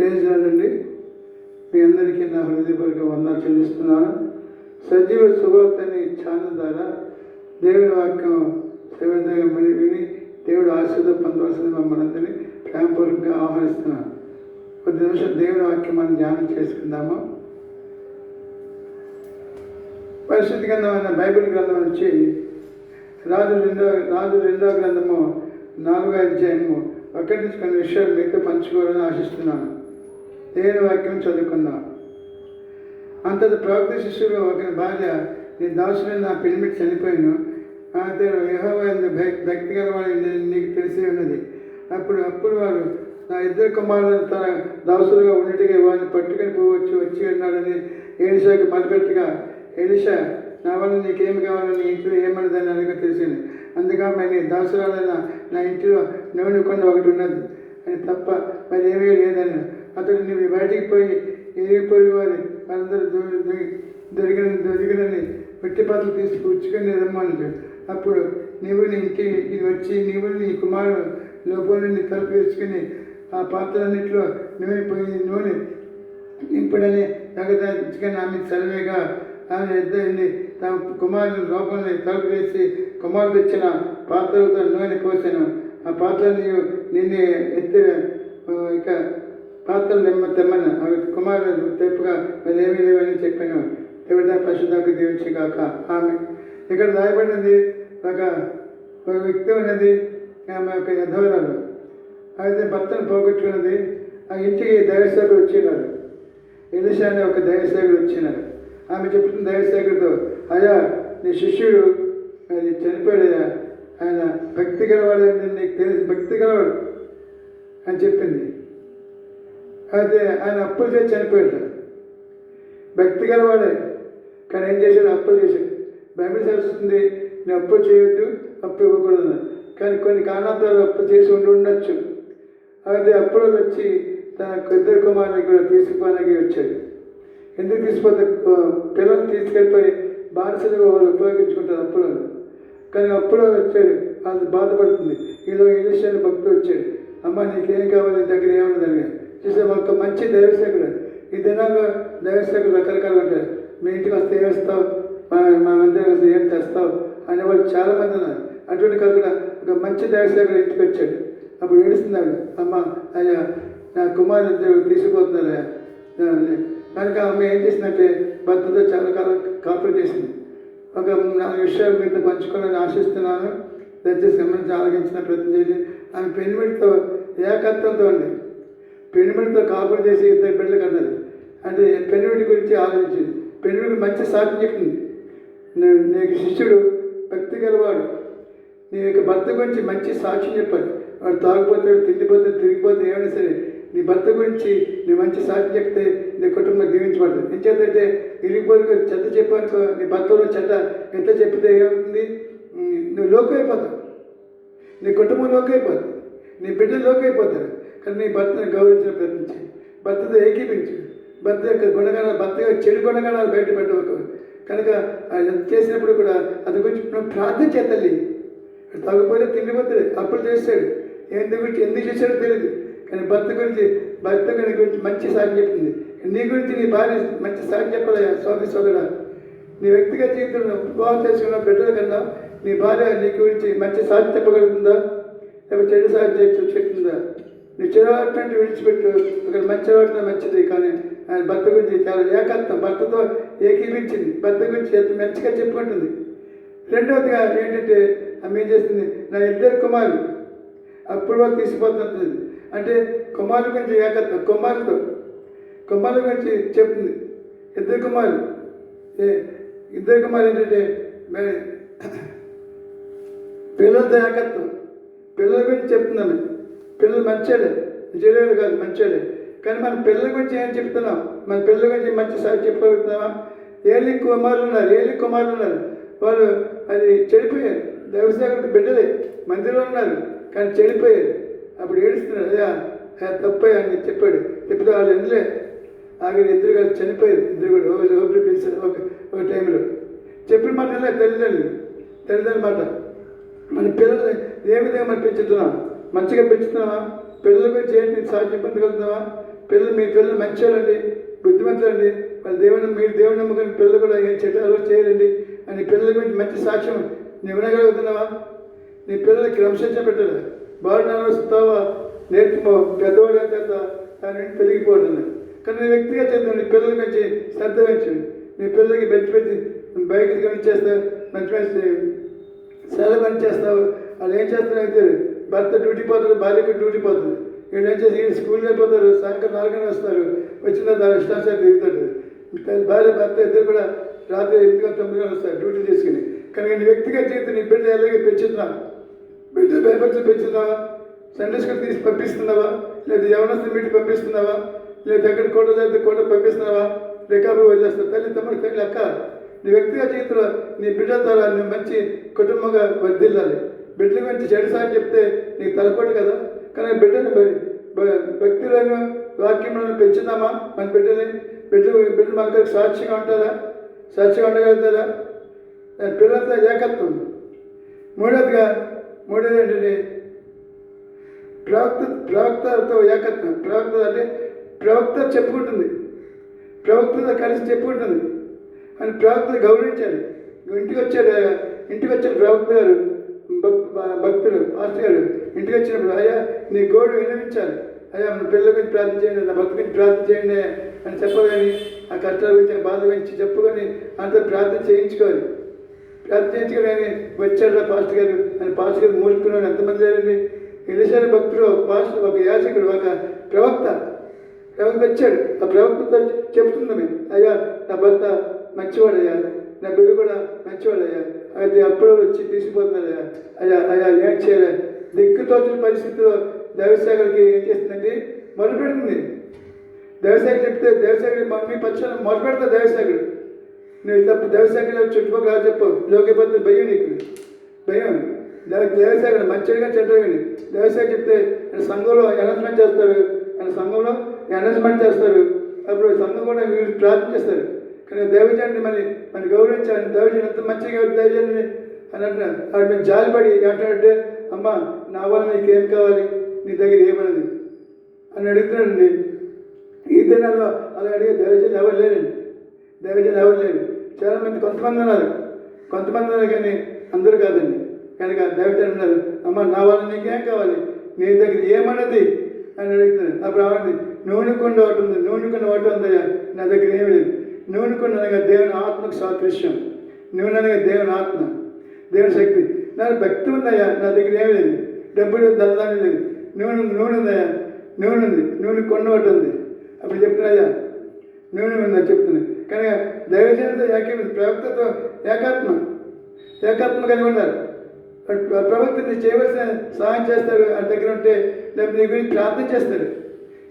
ప్రేజాలండి మీ అందరికీ నా హృదయపూర్వక వందనాలు చెల్లిస్తున్నాను. సజీవ సువార్తని ఛానల్ ద్వారా దేవుని వాక్యం శ్రద్ధగా విని విని దేవుడు ఆశీర్వాద పొందవలసింది మమ్మల్ని అందరినీ ప్రేమపూర్వకంగా ఆహ్వానిస్తున్నాను. కొద్ది నిమిషం దేవుని వాక్యం మనం ధ్యానం చేసుకుందాము. పరిశుద్ధ గ్రంథమైన బైబిల్ గ్రంథం నుంచి రాజు రెండో రాజు రెండో గ్రంథము నాలుగో అధ్యాయము ఒకటి నుంచి కొన్ని విషయాలు మీతో పంచుకోవాలని ఆశిస్తున్నాను. దేవుని వాక్యం చదువుకుందాం అంతటి ప్రవక్త శిష్యుడు ఒక భార్య నీ దాసుని నా పెనిమిటి చనిపోయాను. అయితే యెహోవా భక్తి గలవాడు నీకు తెలిసి ఉన్నది. అప్పుడు అప్పుడు వారు నా ఇద్దరు కుమారులు తన దాసులుగా ఉన్నట్టుగా వారిని పట్టుకొని పోవచ్చు వచ్చి ఉన్నాడని ఏలిషాకి మొదలుపెట్టగా ఎలిషా నా వల్ల నీకేమి కావాలని ఇంట్లో ఏమన్నదని అడగ తెలిసింది అందుకే మరి నీ దాసురాలైన నా ఇంట్లో నూనె కొండ ఒకటి ఉన్నది. అని తప్ప మరి ఏమీ లేదని అతడు నువ్వు బయటికి పోయి ఇరిగిపోయి వారి వారందరూ దొరికిన దొరికినని మట్టి పాత్రలు తీసి రమ్మని రమ్మన్నాడు అప్పుడు నీవు నీ ఇంటి ఇది వచ్చి నీవు నీ కుమారుడు లోపల నుండి తలుపు వేసుకుని ఆ పాత్రలన్నింటిలో నూనె పోయి నూనె నింపుడని ఎగదాచుకొని ఆమె చదివేగా ఆమె ఇద్దరిని తమ కుమారుని లోపలిని తలుపు వేసి కుమారుడు ఇచ్చిన పాత్రలతో నూనె పోసాను. ఆ పాత్ర నీవు నిన్ను ఎత్తి ఇక పాత్రలు నిమ్మ తెమ్మన్న. అవి కుమారుడు తెప్పుగా మరి లేవని చెప్పాను. దేవుడిదా పశుదాకు దీవించి కాక ఆమె ఇక్కడ రాయబడినది ఒక ఒక వ్యక్తి ఉన్నది. ఆమె యొక్క యధవరాలు అయితే భర్తను పోగొట్టుకున్నది. ఆ ఇంటికి దైవసేవకుడు వచ్చినారు ఎలిషా అనే ఒక దైవసేవకుడు వచ్చినారు ఆమె చెప్తున్న దైవసేవకుడితో అయ్యా నీ శిష్యుడు అది చనిపోయాడయ్యా. ఆయన భక్తి గలవాడు అని నీకు తెలిసి భక్తి గలవాడు అని చెప్పింది. అయితే ఆయన అప్పులు చేసి చనిపోయాడు. భక్తి గలవాడే కానీ ఏం చేశాడు? అప్పులు చేశాడు. బైబిల్ చేస్తుంది నేను అప్పు చేయొద్దు అప్పు ఇవ్వకూడదు కానీ కొన్ని కారణాలు అప్పు చేసి ఉండి ఉండొచ్చు. అయితే అప్పుడు వచ్చి తన ఇద్దరు కుమారుని కూడా తీసుకుపోవడానికి వచ్చాడు ఎందుకు తీసుకుపోతే? పిల్లల్ని తీసుకెళ్ళిపోయి బానిసలుగా వాళ్ళు ఉపయోగించుకుంటారు అప్పుడు కానీ అప్పులో వచ్చాడు అది బాధపడుతుంది. ఈలో ఇంగ్లీష్ భక్తుడు వచ్చాడు. అమ్మ నీకేం కావాలి? దగ్గర ఏమన్నది అడిగాడు. చూసే ఒక మంచి దైవసేకుడు. ఈ దినాల్లో దైవసేకులు రకరకాలు ఉంటారు. మీ ఇంటికి వస్తే ఏస్తావు మా మా మందిరం వస్తే ఏం తెస్తావు? అనే వాళ్ళు చాలామంది ఉన్నారు. అటువంటి కాకుండా ఒక మంచి దైవసేకుడు ఇంటికి వచ్చాడు. అప్పుడు ఏడుస్తున్నాడు. అమ్మ అయ్యా నా కుమారుడు ఇద్దరు తీసుకుపోతున్నారా కనుక ఆమె ఏం చేసిందంటే భర్తతో చాలా కాలం కాపురం చేసింది. ఒక నాలుగు విషయాలు మీతో పంచుకోవాలని ఆశిస్తున్నాను. దయచేసి గమనించి ఆలోచించిన ప్రయత్నం చేసి ఆమె పెనుమిడితో ఏకత్వంతో ఉంది పెనుమిడితో కాపురం చేసి ఇద్దరు బిడ్డలు కన్నది అంటే పెనుమిడి గురించి ఆలోచించింది. పెనుమిడి మంచి సాటి చెప్పింది. నీకు శిష్యుడు భక్తి గలవాడు. నీ యొక్క భర్త గురించి మంచి సాక్ష్యం చెప్పాలి. వాడు తాగిపోతాడు తిండిపోతాడు తిరిగిపోతే ఏమైనా సరే నీ భర్త గురించి నీ మంచి సాక్ష్యం చెప్తే నీ కుటుంబం దీవించబడుతుంది. ఏం చేద్దంటే ఇరిగిపోయి చెత్త చెప్పానుకో నీ భర్తలో చెత్త ఎంత చెప్తే ఏమవుతుంది? నువ్వు లోకైపోతావు అయిపోతావు నీ కుటుంబం లోకైపోతుంది నీ బిడ్డలు లోకైపోతారు కానీ నీ భర్తను గౌరవించిన ప్రయత్నించి. భర్తతో ఏకీపించు. భర్త యొక్క గుణగణాలు భర్త యొక్క చెడు గుణగణాలు బయట పెట్టవకు కనుక ఆయన చేసినప్పుడు కూడా అది గురించి మనం ప్రార్థన చేతల్లి తాగిపోతే తిండిపోతాడు అప్పులు చేస్తాడు. ఎందుకు గురించి ఎందుకు చేశాడో తెలియదు కానీ భర్త గురించి భర్త గురి గురించి మంచి సాయం చెప్పింది నీ గురించి నీ భార్య మంచి సాయం చెప్పాలయ్యా సోదరి సోదరా నీ వ్యక్తిగత జీవితంలో వివాహం చేసుకున్న బిడ్డల కన్నా నీ భార్య నీ గురించి మంచి సాయం చెప్పగలుగుతుందా? లేకపోతే చెడు సాయం చేసి చెప్తుందా? నీ చెడవాటిని విడిచిపెట్టు. ఇక్కడ మంచి అలవాటున మంచిది కానీ ఆయన భర్త గురించి చాలా ఏకత్వం భర్తతో ఏకీపించింది భర్త గురించి ఎంత మంచిగా చెప్పుకుంటుంది. రెండవదిగా ఏంటంటే ఆమె ఏం చేస్తుంది? నా ఇద్దరు కుమారులు. అప్పుడు వాళ్ళు తీసిపోతుంది అంటే కుమారుల గురించి ఏకత్వం కుమారులతో. కుమారుల గురించి చెప్తుంది. ఇద్దరు కుమారులు. ఏ- ఇద్దరు కుమారులు ఏంటంటే మరి పిల్లలతో ఏకత్వం పిల్లల గురించి చెప్తున్నాను పిల్లలు మంచోళ్ళే. చెడు కాదు మంచోళ్ళే. కానీ మన పిల్లల గురించి ఏం చెప్తున్నాం? మన పిల్లల గురించి మంచి సార్ చెప్పగలుగుతున్నామా? ఏలి కుమారులు ఉన్నారు ఏలి కుమారులు ఉన్నారు. వాళ్ళు అది చెడిపోయారు. దేవసేవకుడు బిడ్డలే మందిరంలో ఉన్నారు కానీ చెడిపోయారు. అప్పుడు ఏడుస్తున్నారు అదే తప్పే అని చెప్పాడు. చెప్తే వాళ్ళు ఎందులే? ఆగి ఇద్దరు కలిసి చనిపోయారు. ఇద్దరు కూడా ఓ ఓపిరి పిలిచారు ఒక ఒక టైంలో. చెప్పిన మాట తల్లిదండ్రులు. తల్లిదండ్రుల మాట. మన పిల్లలు ఏ విధంగా మనం పెంచుతున్నాం? మంచిగా పెంచుతున్నావా? పిల్లల గురించి ఏంటి సాధ్యం పొందగలుగుతున్నావా పిల్లలు మీ పిల్లలు మంచివాళ్ళండి బుద్ధిమంతులండి. వాళ్ళ దేవుని మీరు దేవుని నమ్ముకుని పిల్లలు కూడా ఏం చెడ్డ అలవాటు చేయరండి. అని పిల్లల గురించి మంచి సాక్ష్యం నువ్వు వినగలుగుతున్నావా? నీ పిల్లలకి క్రమశిక్షణ పెట్టాలి? బాగా నడుస్తావా నేర్చుకో పెద్దవాడు చేత దాని పెరిగిపోవడం కానీ నీ వ్యక్తిగా చేద్దాం నీ పిల్లల గురించి శ్రద్ధ పెంచు నీ పిల్లలకి మంచి మంచి బైక్ గురించి చేస్తావు మంచి మంచి సెలవు పని చేస్తావు. వాళ్ళు ఏం చేస్తున్నావు అయితే భర్త డ్యూటీ పోతారు భార్యకు డ్యూటీ పోతుంది. వీళ్ళు ఏం చేసి వీళ్ళు స్కూల్కి వెళ్ళిపోతారు సాయంకాలం నాలుగునే వస్తారు. వచ్చిన దాని ఇష్టాచారం తిరుగుతాడు. భార్య భర్త ఇద్దరు కూడా రాత్రి ఎనిమిదిగా తొమ్మిది వస్తారు డ్యూటీ చేసుకుని కానీ నీ వ్యక్తిగత జీవితం నీ బిడ్డ ఎలాగే పెంచుతున్నా బిడ్డ భయపరిచి పెంచుతున్నావా? సండే స్కూల్ తీసి పంపిస్తున్నావా? లేదా యవనస్తులు మీటి పంపిస్తున్నావా? లేదా ఎక్కడ కోట జరిగితే కోట పంపిస్తున్నావా? రికాబు వదిలేస్తావు? తల్లి తమ్ముడు తల్లి అక్క నీ వ్యక్తిగత జీవితంలో నీ బిడ్డ ద్వారా నీ మంచి కుటుంబంగా వర్దిల్లాలి గురించి చెడు చెప్తే నీకు తలపడు కదా? కానీ బిడ్డను బ- భక్తులను వాక్యములను పెంచుదామా? మన బిడ్డని బిడ్డలు బిడ్డలు మనకు సాక్షిగా ఉంటారా? సాక్షిగా ఉండగలుగుతారా? దాని పిల్లలతో ఏకత్వం. మూడవదిగా మూడోది ఏంటంటే ప్రవక్త ప్రవక్తతో ఏకత్వం. ప్రవక్త అంటే ప్రవక్త చెప్పుకుంటుంది. ప్రవక్తతో కలిసి చెప్పుకుంటుంది. అని ప్రవక్త గౌరవించాలి. ఇంటికి వచ్చాడు ఇంటికి వచ్చాడు ప్రవక్త గారు. భక్- పాస్టర్ గారు ఇంటికి వచ్చినప్పుడు అయ్యా నీ గోడు వినవించాలి అయ్యా మన పిల్లల గురించి ప్రార్థన చేయండి నా భక్తి గురించి ప్రార్థన చేయండి అని చెప్పగాని ఆ కష్టాల గురించి ఆ బాధ గురించి చెప్పుకొని అంత ప్రార్థన చేయించుకోవాలి. ప్రార్థన చేయించుకోని వచ్చాడు పాస్టర్ గారు అని పాస్టర్ గారు మూలుకున్నాడు ఎంతమంది లేరండి? ఎలిసారి భక్తుడు ఒక పాస్టర్ ఒక యాచకుడు ఒక ప్రవక్త. ప్రవక్త వచ్చాడు. ఆ ప్రవక్తతో చెప్తుంది అయ్యా నా భర్త మంచివాడయ్యా. నా బిడ్డ కూడా మంచివాడయ్యా. అయితే అప్పుడు వచ్చి తీసిపోతున్నారు అయ్యా అయ్యా ఏం చేయాలి? దిక్కుతోచిన పరిస్థితిలో దైవశాఖలకి ఏం చేస్తుందంటే మొదలుపెడుతుంది దేవశాఖ చెప్తే దేవశాఖ మమ్మీ పక్షాన మొదలుపెడతా దేవశాఖడు నువ్వు తప్పు దేవశాఖలో చుట్టుపక్కల చెప్పు. లోకపోతే భయం నీకు. భయం. దేవ దేవశాఖడు మంచిగా చెడ్డగాని దేవశాఖ చెప్తే ఆయన సంఘంలో అనౌన్స్మెంట్ చేస్తారు. ఆయన సంఘంలో అనౌన్స్మెంట్ చేస్తారు. అప్పుడు సంఘం కూడా వీళ్ళు ప్రార్థన చేస్తారు. కానీ దేవజాన్ని మరి మన గౌరవించాలి దైవజన్ ఎంత మంచిగా దేవజాన్ని అని అంటున్నారు. అక్కడ మేము జాలిపడి ఏమంటాడంటే అమ్మ నా వల్ల నీకేం కావాలి? నీ దగ్గర ఏమన్నది? అని అడుగుతున్నాడండి. ఈ దినాల్లో అలా అడిగే దైవజనులు ఎవరు లేరండి. దైవజనులు ఎవరు లేరు. చాలామంది కొంతమంది ఉన్నారు. కొంతమంది ఉన్నారు కానీ అందరూ కాదండి. కనుక దైవజనులు ఉన్నారు. అమ్మ నా వల్ల నీకేం కావాలి? నీ దగ్గర ఏమన్నది? అని అడుగుతున్నాను అప్పుడు ఆవిడ నూనె కొండ ఒకటి ఉంది. నూనె కొండ ఒకటి ఉందయ్యా. నా దగ్గర ఏమి లేదు. నూనె కొండ దేవుని ఆత్మకు సాదృశ్యం. నూనె అనగా దేవుని ఆత్మ దేవుని శక్తి. నాకు భక్తి ఉందయ్యా నా దగ్గర ఏమి లేదు. డబ్బులు దళదాన్ని లేదు నూనె ఉంది నూనె ఉందయ్యా నూనె ఉంది నూనె కొండ ఒకటి ఉంది అప్పుడు చెప్తున్నాయ్యా నూనె ఉందని చెప్తున్నాను కానీ దైవజనులతో ఏకీ ప్రవక్తతో ఏకాత్మ ఏకాత్మ కలిగి ఉన్నారు. ప్రవక్త నీ చేయవలసిన సహాయం చేస్తాడు. ఆ దగ్గర ఉంటే లేకపోతే నీ గురించి ప్రార్థన చేస్తాడు.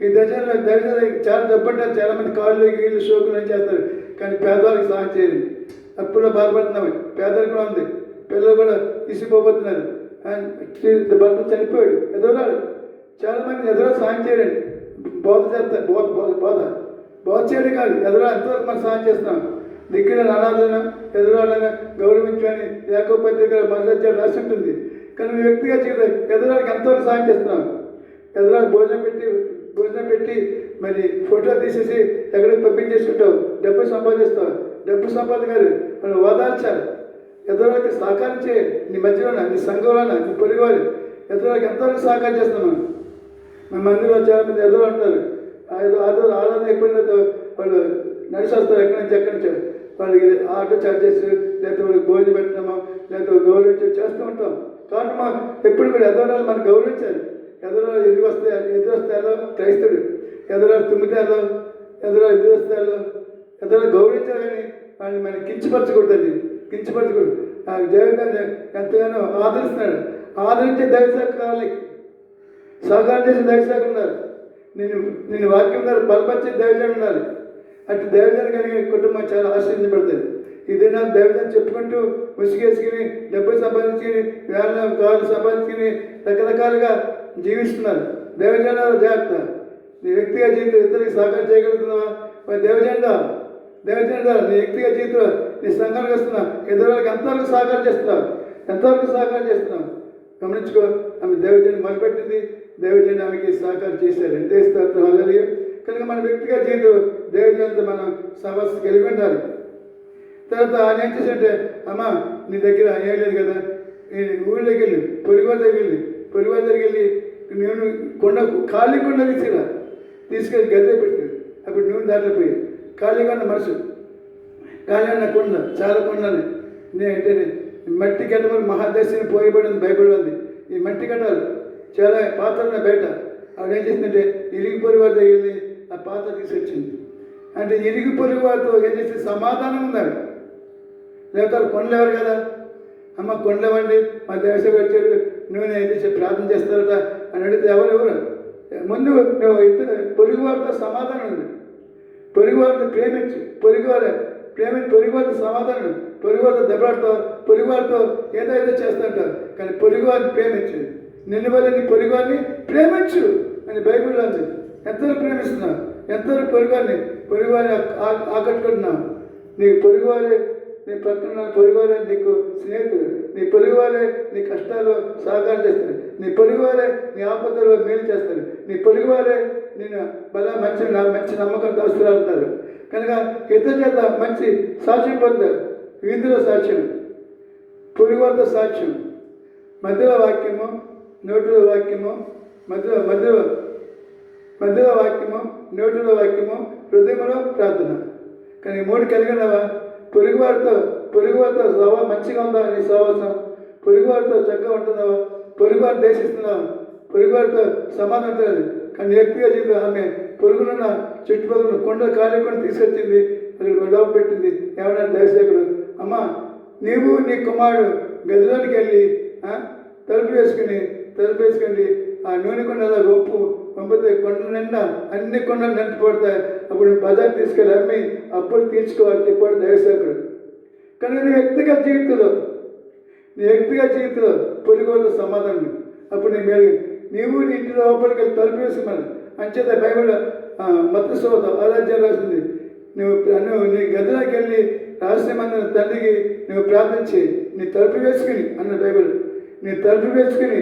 ఈ దశలో దశలో చాలా డబ్బుంటారు చాలా మంది కాళ్ళు గీళ్ళు షోకులు చేస్తారు? కానీ పేదవాళ్ళకి సహాయం చేయండి అప్పుల్లో బాధపడుతున్నాం. పేదరికం ఉంది. పిల్లలు కూడా ఇసిపోబోతున్నారు. ఆయన భర్త చనిపోయాడు. ఎదురాడు. చాలా మంది ఎదురు సహాయం చేయండి. బోధ చేస్తారు బోధ బోధ బోధ. బోధ చేయడం కాదు. ఎదురా ఎంతవరకు మనం సహాయం చేస్తున్నాం? దిక్కున అనాథన ఎదురాళ్ళని గౌరవించని లేకపోతే దగ్గర మరొచ్చాడు రాసి ఉంటుంది. కానీ వ్యక్తిగా జీవితం ఎదురాడికి ఎంతవరకు సహాయం చేస్తున్నాం? ఎదురాలు భోజనం పెట్టి భోజనం పెట్టి మరి ఫోటో తీసేసి ఎక్కడికి పంపించేసుకుంటావు డబ్బు సంపాదిస్తావు డబ్బు సంపాదన కాదు మనం ఓదార్చాలి. ఎదురుకి సహకారం చేయాలి. నీ మధ్యలోన? నీ సంఘంలోన? నీ పొరిగోలు ఎదురుకి ఎంతవరకు సహకారం చేస్తున్నాం మన? మందిలో చాలా మంది ఎదురు అంటారు ఏదో ఆదో ఆరాధన ఎప్పుడైనా వాళ్ళు నడిచి వస్తారు ఎక్కడి నుంచి ఎక్కడి నుంచి. వాళ్ళకి ఆటో చార్జెస్ లేకపోతే వాళ్ళకి భోజనం పెట్టడము లేకపోతే గౌరవించడం చేస్తూ ఉంటాం. కాబట్టి మా ఎప్పుడు కూడా ఎదవరాలు మనం గౌరవించాలి ఎదురు ఎదురు వస్తే ఎదురు వస్తాయో క్రైస్తుడు ఎదురు తుమ్మితాలో ఎదరాలు ఎదురు వస్తాయో ఎదరాలు గౌరవించాలి కానీ వాళ్ళని మనం కించపరచకూడదండి కించపరచకూడదు. ఆ జగన్ ఎంతగానో ఆదరిస్తున్నాడు. ఆదరించే దైవశాఖ కావాలి సహకారం చేసే దైవశాఖ ఉండాలి. నేను నేను వాక్యం ద్వారా బలపరిచే దైవజనం ఉండాలి. అటు దైవజనం కలిగిన కుటుంబం చాలా ఆశ్రయించబడుతుంది ఇదే నా దైవజనం చెప్పుకుంటూ ముసుగేసుకుని డబ్బులు సంపాదించుకుని వేల కాళ్ళు సంపాదించుకుని రకరకాలుగా జీవిస్తున్నారు. దేవజెండా జాగ్రత్త నీ వ్యక్తిగత జీవితం ఇతరులకు సహకారం చేయగలుగుతున్నావా? మరి దేవజెండా దేవజెండా నీ వ్యక్తిగా జీవితంలో నీ సంఘానికి వస్తున్నా ఎదురులకు ఎంతవరకు సహకారం చేస్తున్నావు? ఎంతవరకు సహకారం చేస్తున్నావు? గమనించుకో ఆమె దేవజని మొదలుపెట్టింది దేవజని ఆమెకి సహకారం చేశారు ఎంతే స్తోత్రం అల్లరి కనుక మన వ్యక్తిగత జీవితం దేవుడితో మనం సమస్య కలిగి ఉండాలి. తర్వాత ఆయన ఏం చేశాడంటే అమ్మ నీ దగ్గర ఏం లేదు కదా. ఊళ్ళోకి వెళ్ళి. పొరిగోడ దగ్గరికి వెళ్ళి. పొరిగోడ దగ్గరికి వెళ్ళి నేను కొండ ఖాళీ కొండ తీసుకురా తీసుకెళ్ళి గద్దె పెట్టాను. అప్పుడు నూనె దాంట్లో పోయి ఖాళీగా ఉన్న మనసు ఖాళీ ఉన్న కొండ చాలా నేను నేనంటే మట్టి కట్టమని మహాదర్శిని పోయబడింది బైబిల్ ఉంది. ఈ మట్టి కట్టాలి. చాలా పాత్రలు బయట. ఆవిడ ఏం చేసిందంటే ఇరిగి పొరుగు వారి దగ్గర వెళ్ళి ఆ పాత్ర తీసుకొచ్చింది. అంటే ఇరిగి పొరుగు వారితో ఏం చేస్తే సమాధానం ఉందాడు లేకపోతే వాళ్ళు కొండలు ఎవరు కదా? అమ్మ కొండవండి మా దేశం వచ్చాడు నూనె ఏం ప్రార్థన చేస్తారట అని అడిగితే ఎవరు ఎవరు? ముందు నువ్వు ఇద్దరు సమాధానం ఉంది. పొరుగు వారిని ప్రేమించు. ప్రేమించి పొరుగు వారితో సమాధానం పొరుగు వారితో దెబ్బలాడతావు పొరుగువారితో ఏదో చేస్తుంటారు కానీ పొరుగువారిని ప్రేమించు. నిన్ను వల్ల నీ పొరుగువారిని ప్రేమించు అని బైబిల్లో ఉంది. ఎంతలో ప్రేమిస్తున్నావు? ఎంతలో పొరుగువారిని పొరుగువారిని ఆకట్టుకుంటున్నావు? నీ పొరుగువారి నీ పక్కన పొరుగువారే నీకు స్నేహితుడు నీ పొరుగువారే నీ కష్టాలు సహకారం చేస్తారు. నీ పొరుగువారే నీ ఆపదలో మేలు చేస్తారు. నీ పొరుగువారే నేను బలా మంచి నా- మంచి నమ్మకం అంటారు కనుక ఇతర చేత మంచి సాక్ష్యం పొందారు. వీధిలో సాక్ష్యం పొరుగువారితో సాక్ష్యం. మధ్యలో వాక్యము నోటిలో వాక్యము మధ్యలో మధ్యలో మధ్యలో వాక్యము నోటిలో వాక్యము హృదయంలో ప్రార్థన. కానీ మూడు కలిగినవా పొరుగువారితో పొరుగువారితో సవా మంచిగా ఉందా నీ సహవాసం? పొరుగువారితో చక్కగా ఉంటున్నావా? పొరుగువారు దేశిస్తున్నావా పొరుగువారితో సమానం ఉంటుంది కానీ వ్యక్తిగా జీవితం ఆమె పొరుగునున్న చుట్టుపక్కల కొండ ఖాళీ తీసుకొచ్చింది. అక్కడ గొడవ పెట్టింది. ఏమన్నా దర్శకుడు అమ్మా నీవు నీ కుమారుడు గదిలోనికి వెళ్ళి తలుపు వేసుకుని తలుపు వేసుకుని ఆ నూనె కొండల వంపు పంపితే కొండ నిండా అన్ని కొండలు నిండిపోతాయి అప్పుడు బజార్ తీసుకెళ్ళి అమ్మి అప్పులు తీర్చుకోవాలి చెప్పాడు దైవసేకుడు కానీ నీ వ్యక్తిగత జీవితంలో నీ వ్యక్తిగత జీవితంలో పొలిగోళ్ళ సమాధానం అప్పుడు నీ మేలు నీవు నీ ఇంటి లోపలికి వెళ్ళి తలుపు వేసుకున్నాను. అంచేత బైబిల్ మత సోద ఆరాధ్యం రాసింది. నువ్వు నువ్వు నీ గదిలోకి వెళ్ళి రహస్యమైన తండ్రికి నువ్వు ప్రార్థించి నీ తలుపు వేసుకుని అన్న బైబిల్ నీ తలుపు వేసుకుని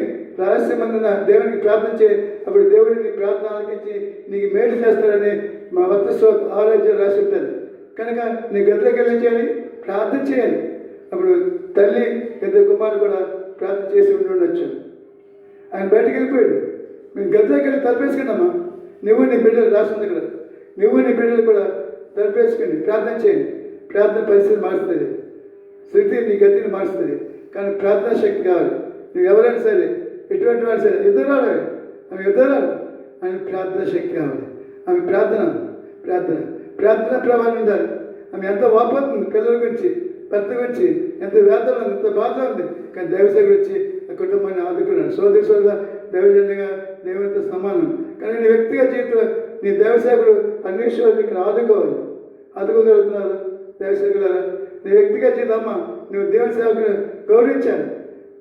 రహస్యమందున దేవునికి ప్రార్థన చేయి. అప్పుడు దేవుడిని నీ ప్రార్థన ఆలకించి నీకు మేలు చేస్తాడని మా వత్త శ్లోక ఆరోగ్యం రాసి ఉంటుంది. కనుక నీ గదిలోకి వెళ్ళి చేయాలి ప్రార్థన చేయాలి. అప్పుడు తల్లి ఇద్దరు కుమారుడు కూడా ప్రార్థన చేసి ఉండి ఉండొచ్చు. ఆయన బయటకు వెళ్ళిపోయాడు. మేము గదిలోకి వెళ్ళి తలపేసుకున్నామా నువ్వు నీ బిడ్డలు రాస్తుంది ఇక్కడ. నువ్వు నీ బిడ్డలు కూడా తలపేసుకోండి. ప్రార్థన చేయండి. ప్రార్థన పరిస్థితి మారుస్తుంది. స్థితి నీ గతిని మారుస్తుంది. కానీ ప్రార్థన శక్తి కావాలి. నువ్వు ఎవరైనా సరే ఎటువంటి వాళ్ళు సరే ఎదురాలి ఆమె ఎదురాలి ఆమె ప్రార్థన శక్తి కావాలి. ఆమె ప్రార్థన ప్రార్థన. ప్రార్థన ప్రభావం ఉండాలి. ఆమె ఎంత వాపోతుంది పిల్లల గురించి భర్త గురించి ఎంత వేదన ఉంది ఎంత బాధ ఉంది. కానీ దైవసేకుడు వచ్చి ఆ కుటుంబాన్ని ఆదుకున్నాడు. సోదరుగా దైవజన్యంగా దేవునితో సమానం. కానీ నీ వ్యక్తిగా జీవితంలో నీ దైవసేవకుడు అన్ని విషయాలు ఇక్కడ ఆదుకోవాలి. ఆదుకోగలుగుతున్నారు దైవసేవకులారా నీ వ్యక్తిగా జీవితం అమ్మ నువ్వు దేవుని సేవకుని గౌరవించాను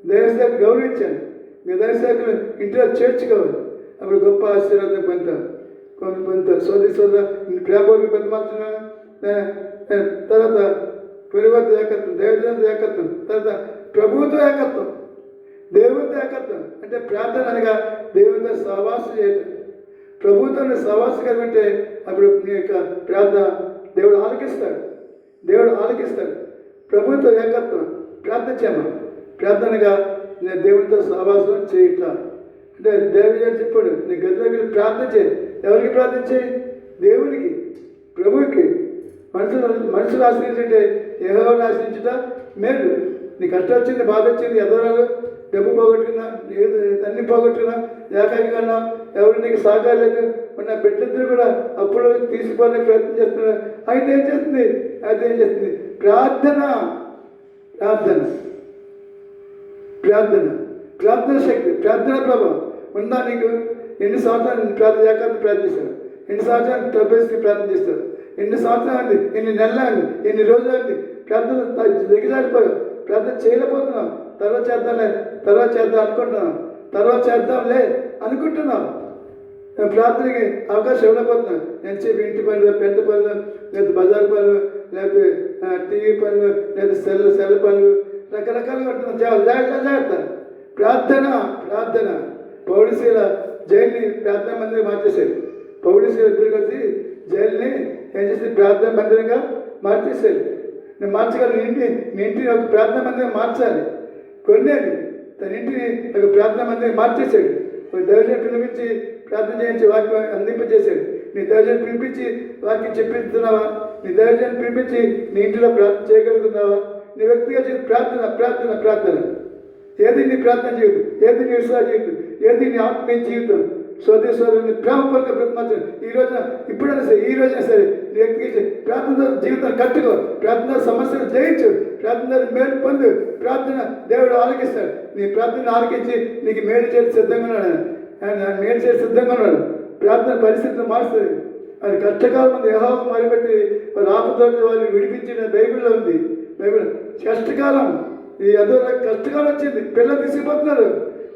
దైవ గౌరవించాను నీ దైవ సేవకుని ఇంట్లో చేర్చుకోవాలి అప్పుడు గొప్ప ఆశీర్వాదం పొందుతావు కొన్ని పొందుతావు సోదరి సోదర ప్రేమకి మాత్రమే తర్వాత పరివర్త ఏకత్వం దేవజన ఏకత్వం తర్వాత ప్రభువుతో ఏకత్వం దేవునితో ఏకత్వం. అంటే ప్రార్థన అనగా దేవునితో సహవాసం చేయటం. ప్రభుత్వం సహవాసం కలిగి ఉంటే అప్పుడు మీ యొక్క ప్రార్థన దేవుడు ఆలకిస్తాడు. దేవుడు ఆలకిస్తాడు. ప్రభుత్వ ఏకత్వం. ప్రార్థించామా ప్రార్థనగా నేను దేవునితో సహవాసం చేయట. అంటే దేవుని గారు చెప్పాడు? నీ గది దగ్గర ప్రార్థన చేయి. ఎవరికి ప్రార్థన చేయి? దేవునికి ప్రభువుకి. మనుషులు మనుషులు ఆశ్రయించంటే ఎవరు ఆశ్రయించుట మేలు. నీ కష్టం వచ్చింది బాధ వచ్చింది ఎదరాలు డబ్బు పోగొట్టుకున్నా ఏదో అన్ని పోగొట్టుకున్నా ఏకాకిగా కన్నా ఎవరు నీకు సహకారలేదు ఉన్న బిడ్డలిద్దరు కూడా అప్పుడు తీసుకోవాలని ప్రయత్నం చేస్తున్నారు. అయితే ఏం చేస్తుంది? అయితే ఏం చేస్తుంది? ప్రార్థన ప్రార్థన. ప్రార్థన. ప్రార్థన శక్తి ప్రార్థన ప్రభావం. ఉందా నీకు ఎన్ని సంవత్సరాలు ప్రార్థన ఏకాంత ప్రార్థిస్తాను ఎన్ని సంవత్సరాలు తప్పేసి ప్రార్థన చేస్తారు? ఎన్ని సంవత్సరాలు ఎన్ని నెలలు ఎన్ని రోజులు అంది? ప్రార్థన దిగజారిపోయావు. ప్రార్థన చేయలేకపోతున్నాం తర్వాత చేద్దాంలే తర్వాత చేద్దాం అనుకుంటున్నాం తర్వాత చేద్దాంలే అనుకుంటున్నాం నేను ప్రార్థనకి అవకాశం ఇవ్వలేకపోతున్నాను. నేను చెప్పి ఇంటి పనులు పెద్ద పనులు లేదా బజార్ పనులు లేకపోతే టీవీ పనులు లేదా సెల్ సెల్ పనులు రకరకాలుగా ఉంటున్నాను జాగ్రత్త జాగ్రత్త ప్రార్థన ప్రార్థన. పౌడిశీల జైల్ని ప్రార్థన మందిరం మార్చేశారు. పౌడిశీల ఇద్దరు కలిసి జైలుని ఏం చేసి ప్రార్థన మందిరంగా మార్చేశారు. నేను మార్చగలను. ఇంటి మీ ఇంటిని ఒక ప్రార్థన మందిరం మార్చాలి. కొన్నేది తన ఇంటిని ఒక ప్రార్థన మందిరం మార్చేశాడు. ఒక పిలిపించి ప్రార్థన చేయించి వాక్యం అందింపజేశాడు. నీ దైవజన్ పిలిపించి వాక్యం చెప్పించుతున్నావా నీ దైవజన్ పిలిపించి నీ ఇంటిలో ప్రార్థన చేయగలుగుతున్నావా? నీ వ్యక్తిగత ప్రార్థన ప్రార్థన ప్రార్థన. ఏది నీ ప్రార్థన జీవితం ఏది నీ విశ్వాస జీవితం ఏది నీ ఆత్మీయ జీవితం. స్వదేశ్వరుని ప్రేమపూర్వక బ్రతమాచం ఈ రోజున ఇప్పుడైనా సరే ఈ రోజున సరే నీ వ్యక్తిగత ప్రార్థన జీవితం కట్టుకో. ప్రార్థన సమస్యలు జయించు. ప్రార్థన మేలు పొందు. ప్రార్థన దేవుడు ఆలకిస్తాడు. నీ ప్రార్థన ఆలకించి నీకు మేలు చేసి సిద్ధంగా ఉన్నాడు ఆయన. మేలు చేసి సిద్ధంగా ఉన్నాడు. ప్రార్థన పరిస్థితిని మారుస్తుంది అది కష్టకాలం ఉంది యహోవ మొదలుపెట్టి వాళ్ళు ఆపదోటి వాళ్ళు విడిపించిన బైబిల్లో ఉంది. బైబిల్ కష్టకాలం. ఈ అదో కష్టకాలం వచ్చింది. పిల్లలు తీసుకుపోతున్నారు.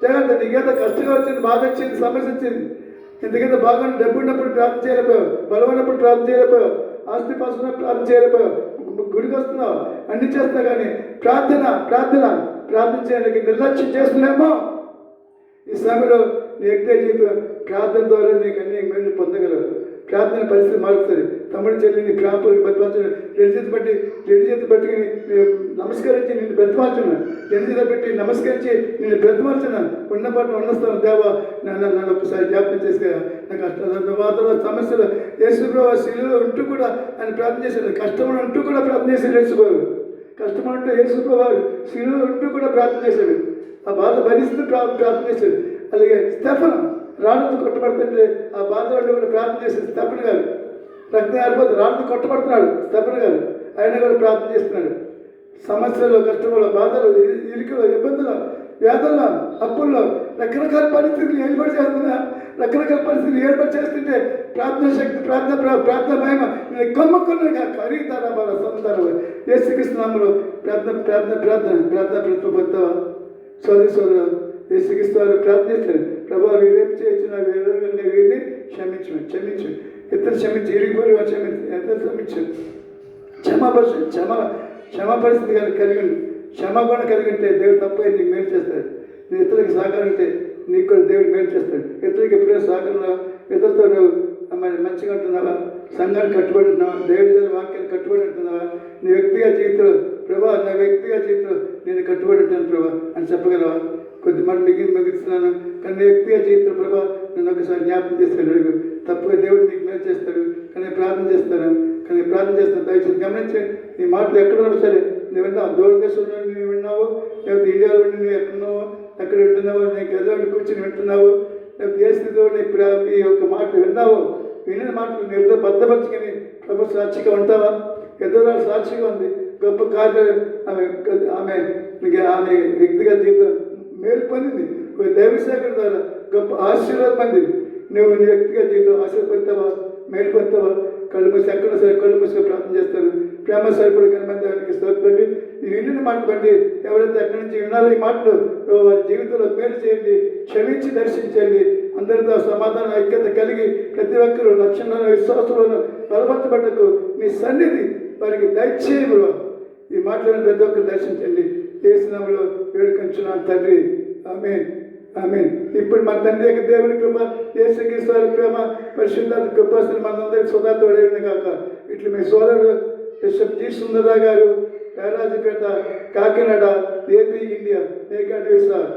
జాగ్రత్త నీకేదో కష్టంగా వచ్చింది బాధ వచ్చింది సమస్య వచ్చింది. ఎందుకంటే బాగా డబ్బు ఉన్నప్పుడు ప్రార్థన చేయలేకపోయావు. బలమైనప్పుడు ప్రార్థన చేయలేకపోయావు. ఆస్తి పాస్తున్నప్పుడు ప్రార్థన చేయలేకపోయావు. గుడికి వస్తున్నావు. అన్ని చేస్తున్నావు కానీ ప్రార్థన ప్రార్థన ప్రార్థన చేయడానికి నిర్లక్ష్యం చేస్తున్నామో ఈ సమయంలో నీ వ్యక్తి జీవితం ప్రార్థన ద్వారా నీకు అన్ని మేలు పొందగలవు. ప్రార్థన పరిస్థితి మారుతుంది. తమ్ముడు చెల్లిని నీ ప్రాంతాలకు బతిమాల్చున్నాడు రెండు చేతి పట్టి రెండు చేతి పట్టుకుని నమస్కరించి నిన్ను బ్రతిమాల్చున్నాను రెండు చేతి పెట్టి నమస్కరించి నిన్ను బ్రతిమాల్చున్నాను ఉన్న పాటు ఉన్నస్తాను దేవా నన్ను నన్ను ఒకసారి జ్ఞాపకం చేసుకురా నాకు కష్ట వాతావరణ సమస్యలు యేసుప్రభు శిలువ ఉంటూ కూడా ఆయన ప్రార్థన చేశాడు. కష్టం ఉంటూ కూడా ప్రార్థన చేశాడు యేసుప్రభు కష్టం అంటే యేసుప్రభు శిలువ ఉంటూ కూడా ప్రార్థన చేశాడు. ఆ బాధ భరిస్తూ ప్రా- ప్రార్థన చేశాడు. అలాగే స్టెఫన్ రాళ్ళతో కొట్టబడుతుంటే ఆ బాధలో కూడా ప్రార్థన చేశాడు స్టెఫన్ గారు. రక్తం ఆరిపోతే రాళ్ళతో కొట్టబడుతున్నాడు స్టెఫన్ గారు. ఆయన కూడా ప్రార్థన చేస్తున్నాడు. సమస్యలు కష్టములు బాధలు ఇరుకులు ఇబ్బందులు వేదనలో అప్పుల్లో రకరకాల పరిస్థితులు ఏర్పాటు చేస్తున్నా రకరకాల పరిస్థితులు ఏర్పాటు చేస్తుంటే ప్రార్థన శక్తి ప్రార్థన ప్రార్థన మహిమ నేను కమ్మకున్నగా ఖరీదార బాల ఏ ఏసుకృష్ణంలో ప్రార్థన ప్రార్థన ప్రార్థన ప్రార్థన ప్రతిపోతావా సోదరి సోదరు ఏసుక్రీస్తు వారు ప్రార్థిస్తారు. ప్రభావ వీరేం చేయొచ్చు నా వీరంగా వీరిని క్షమించు క్షమించు ఇతరు క్షమించి ఇరిగిపోయి క్షమించి ఎంత క్షమించారు క్షమించు. క్షమాపరిశ క్షమ క్షమా పరిస్థితి కనుక కలిగి క్షమాపణ కలిగి ఉంటే దేవుడు తప్ప నీకు మేలు చేస్తాడు. నీ ఇతరులకు సహకారం ఉంటే నీకు కూడా దేవుడు మేలు చేస్తాడు. ఇతరులకు ఎప్పుడైనా సహకారంలో ఇతరులతో నువ్వు మరి మంచిగా ఉంటున్నావా? సంఘాన్ని కట్టుబడి ఉంటున్నావా? దేవుడి వాక్యాన్ని కట్టుబడి ఉంటున్నావా? నీ వ్యక్తిగా జీవితంలో ప్రభా నా వ్యక్తిగా జీవితంలో నేను కట్టుబడి ఉంటాను ప్రభా అని చెప్పగలవా? కొద్ది మాట మిగిలి మిగులుతున్నాను కానీ నీ జీవితం జీవితంలో ప్రభా నన్ను ఒకసారి జ్ఞాపకం చేసుకుని అడుగు. తప్పుగా దేవుడు నీకు మేలు చేస్తాడు కానీ ప్రార్థన చేస్తాను కానీ ప్రార్థన చేస్తాను. దయచేసి గమనించి నీ మాటలు ఎక్కడ ఉన్నా సరే నువ్వు విన్నావు? దూరదేశంలో నువ్వు విన్నావు? లేకపోతే ఇండియాలో ఉండి నువ్వు ఎక్కడున్నావు? ఎక్కడ వింటున్నావు నీకు ఎదురు ఒకటి కూర్చొని వింటున్నావు? లేకపోతే ఏ స్థితిలో నీ ప్ర- ఈ యొక్క మాటలు విన్నావు? వినిన మాటలు నీతో బద్దపరుచుకొని ప్రభు సాక్షిగా ఉంటావా? ఎదురు సాక్షిగా ఉంది. గొప్ప కార్యాలు ఆమె ఆమె మీకు ఆమె వ్యక్తిగత జీవితం మేలు పొందింది. దైవ శాఖ ద్వారా గొప్ప ఆశీర్వాదం పొందింది. నువ్వు నీ వ్యక్తిగత జీవితం ఆశీర్వదిస్తావా? మేలు కళ్ళు మూసి ఎక్కడ సరే కళ్ళు మూసుకొని ప్రార్థన చేస్తాను ప్రేమ సరిపడి కనిపించడానికి స్తోత్రండి. ఈ విన్న మాటలు బట్టి ఎవరైతే ఎక్కడి నుంచి విన్నారో ఈ మాటలు వారి జీవితంలో మేలు చేయండి క్షమించి దర్శించండి. అందరితో సమాధానం ఐక్యత కలిగి ప్రతి ఒక్కరూ లక్షణాలను విశ్వాసంలో బలపరచబడ్డకు మీ సన్నిధి వారికి దయచేయము ఈ మాటలను ప్రతి ఒక్కరు దర్శించండి. ఏ స్నామంలో వేడుకొంచున్నాను తండ్రి. ఆమె ఆమె ఇప్పుడు మన తండ్రి యొక్క దేవుని కృప యేసుక్రీస్తు ప్రేమ పరిశుద్ధ కృప మనందరికి సుధాతోడేది కాక ఇట్లు మీ సోదరుడు bishop G Sundara Rao garu Perajapeta Kakinada AP India నేకాటి sir